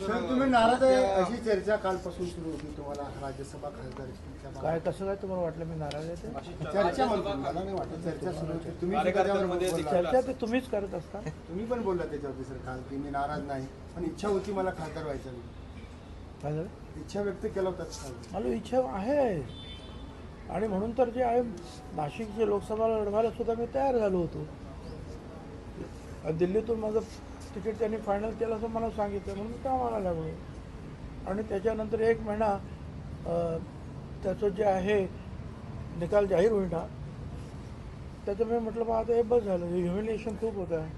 साहेब, तुम्ही नाराज आहे अशी चर्चा कालपासून सुरू होती तुम्हाला राज्यसभा खासदारकीच्या काय कसं काय तुम्हाला वाटलं मी नाराज आहे ते? चर्चा म्हणतो मला नाही वाटत चर्चा सुरू होती. तुम्ही सुद्धा बोलला. चर्चा ते तुम्हीच करत असता. तुम्ही पण बोलला त्याच्यावरती सर काल की मी नाराज नाही पण इच्छा होती मला खासदार व्हायचं काय झालं? इच्छा व्यक्त केला होता काल मला इच्छा आहे. आणि म्हणून तर जे आहे नाशिकचे लोकसभा लढवायला सुद्धा मी तयार झालो होतो. आणि दिल्लीतून माझं तिकीट त्यांनी फायनल केलं असं मला सांगितलं. म्हणून मी कामाला लागलो. आणि त्याच्यानंतर एक महिना त्याचं जे आहे निकाल जाहीर होईना. त्याचं मी म्हटलं बा आता हे बस झालं. हे ह्युमिलिएशन खूप होतं आहे.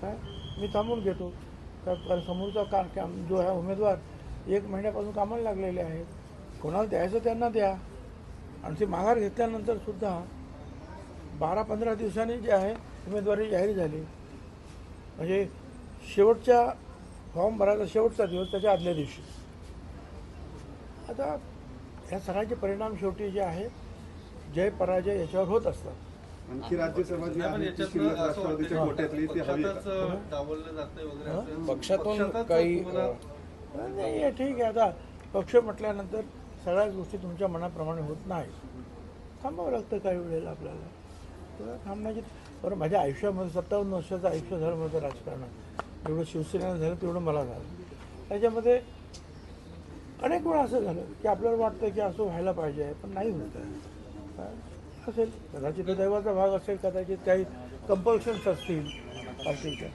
काय? मी थांबून घेतो. का समोरचा का काम जो आहे उमेदवार एक महिन्यापासून कामाला लागलेले आहेत. कोणाला द्यायचं त्यांना द्या. आणि ती माघार घेतल्यानंतर सुद्धा बारा पंधरा दिवसांनी जे आहे उमेदवारी जाहीर झाली. म्हणजे शेवटच्या फॉर्म भरायचा शेवटचा दिवस त्याच्या आदल्या दिवशी. आता ह्या सगळ्याचे परिणाम शेवटी जे आहे जय पराजय याच्यावर होत असतात. आणखी हं? पक्षातून काही, नाही हे ठीक आहे. आता पक्ष म्हटल्यानंतर सगळ्याच गोष्टी तुमच्या मनाप्रमाणे होत नाही थांबावं लागतं काही वेळेला आपल्याला. थांबण्याची बरं माझ्या आयुष्यामध्ये सत्तावन्न वर्षाचं आयुष्य झालं माझं राजकारणात. जेवढं शिवसेनेला झालं तेवढं मला झालं. त्याच्यामध्ये अनेक वेळा असं झालं की आपल्याला वाटतं की असं व्हायला पाहिजे पण नाही होत असेल. कदाचित दैवाचा भाग असेल कदाचित काही कंपल्शन्स असतील पार्टीच्या.